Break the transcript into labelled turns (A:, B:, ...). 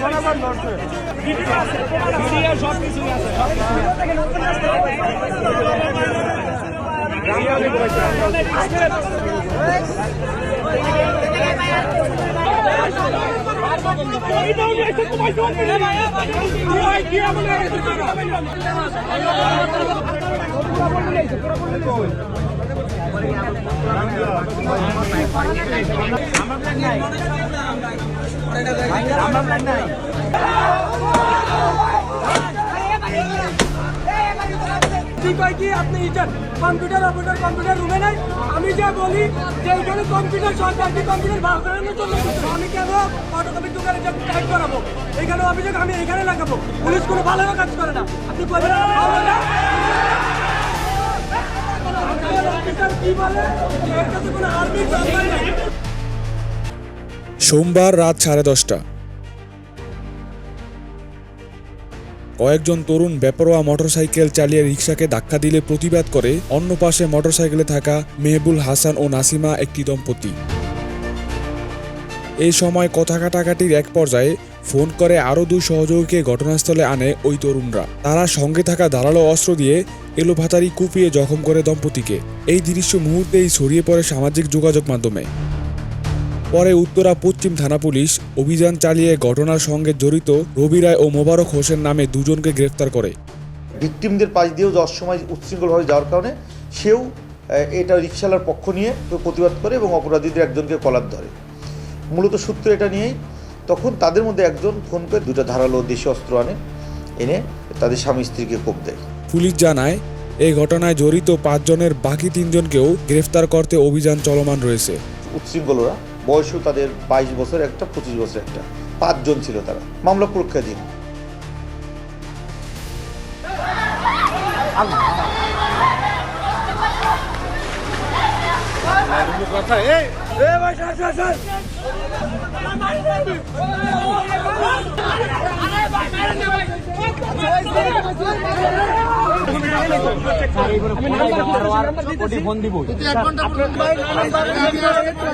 A: জনগণ ধরছে
B: ঠিক হয় কি? আপনি ইটার কম্পিউটার অপারেটর কম্পিউটার রুমে নাই। আমি যে বলি, যে এখানে কম্পিউটার সরকার কি কম্পিউটার ভাগ করানোর জন্য আমি কেন ফটোকপির দোকানে যে টাইপ করাবো? এখানে অভিযোগ আমি এখানে লাগাবো। পুলিশ কোনো ভালো কাজ করে না। আপনি কি বলে? কোনো আর্মির দরকার
C: সোমবার রাত সাড়ে দশটা। কয়েকজন তরুণ বেপরোয়া মোটরসাইকেল চালিয়ে রিক্সাকে ধাক্কা দিলে প্রতিবাদ করে অন্য পাশে মোটরসাইকেলে থাকা মেহবুল হাসান ও নাসিমা, একটি দম্পতি। এই সময় কথা কাটাকাটির এক পর্যায়ে ফোন করে আরও দুই সহযোগীকে ঘটনাস্থলে আনে ওই তরুণরা। তারা সঙ্গে থাকা ধারালো অস্ত্র দিয়ে এলোভাতারি কুপিয়ে জখম করে দম্পতিকে। এই দৃশ্য মুহূর্তেই ছড়িয়ে পড়ে সামাজিক যোগাযোগ মাধ্যমে। পরে উত্তরা পশ্চিম থানা পুলিশ অভিযান চালিয়ে ঘটনার সঙ্গে জড়িত রবি রায় ও মোবারক হোসেন নামে দুজনকে গ্রেফতার করে।
D: ভিকটিমদের পাশ দিয়েও যাওয়ার সময় উচ্ছৃঙ্খলভাবে যাওয়ার কারণে সেও এটা রিক্সাওয়ালার পক্ষ নিয়ে প্রতিবাদ করে এবং অপরাধীদের একজনকে কলার ধরে। মূলত সূত্র এটা নিয়েই তখন তাদের মধ্যে একজন ফোন করে দুটো ধারালো দেশি অস্ত্র আনে এনে তাদের স্বামী স্ত্রীকে কোপ দেয়।
C: পুলিশ জানায় এই ঘটনায় জড়িত পাঁচজনের বাকি তিনজনকেও গ্রেফতার করতে অভিযান চলমান রয়েছে।
D: উচ্ছৃঙ্খলরা বয়সও তাদের বাইশ বছর একটা, পঁচিশ বছর একটা। পাঁচজন ছিল তারা। মামলা প্রক্রিয়াধীন
B: আমি নাম্বার দিতেছি।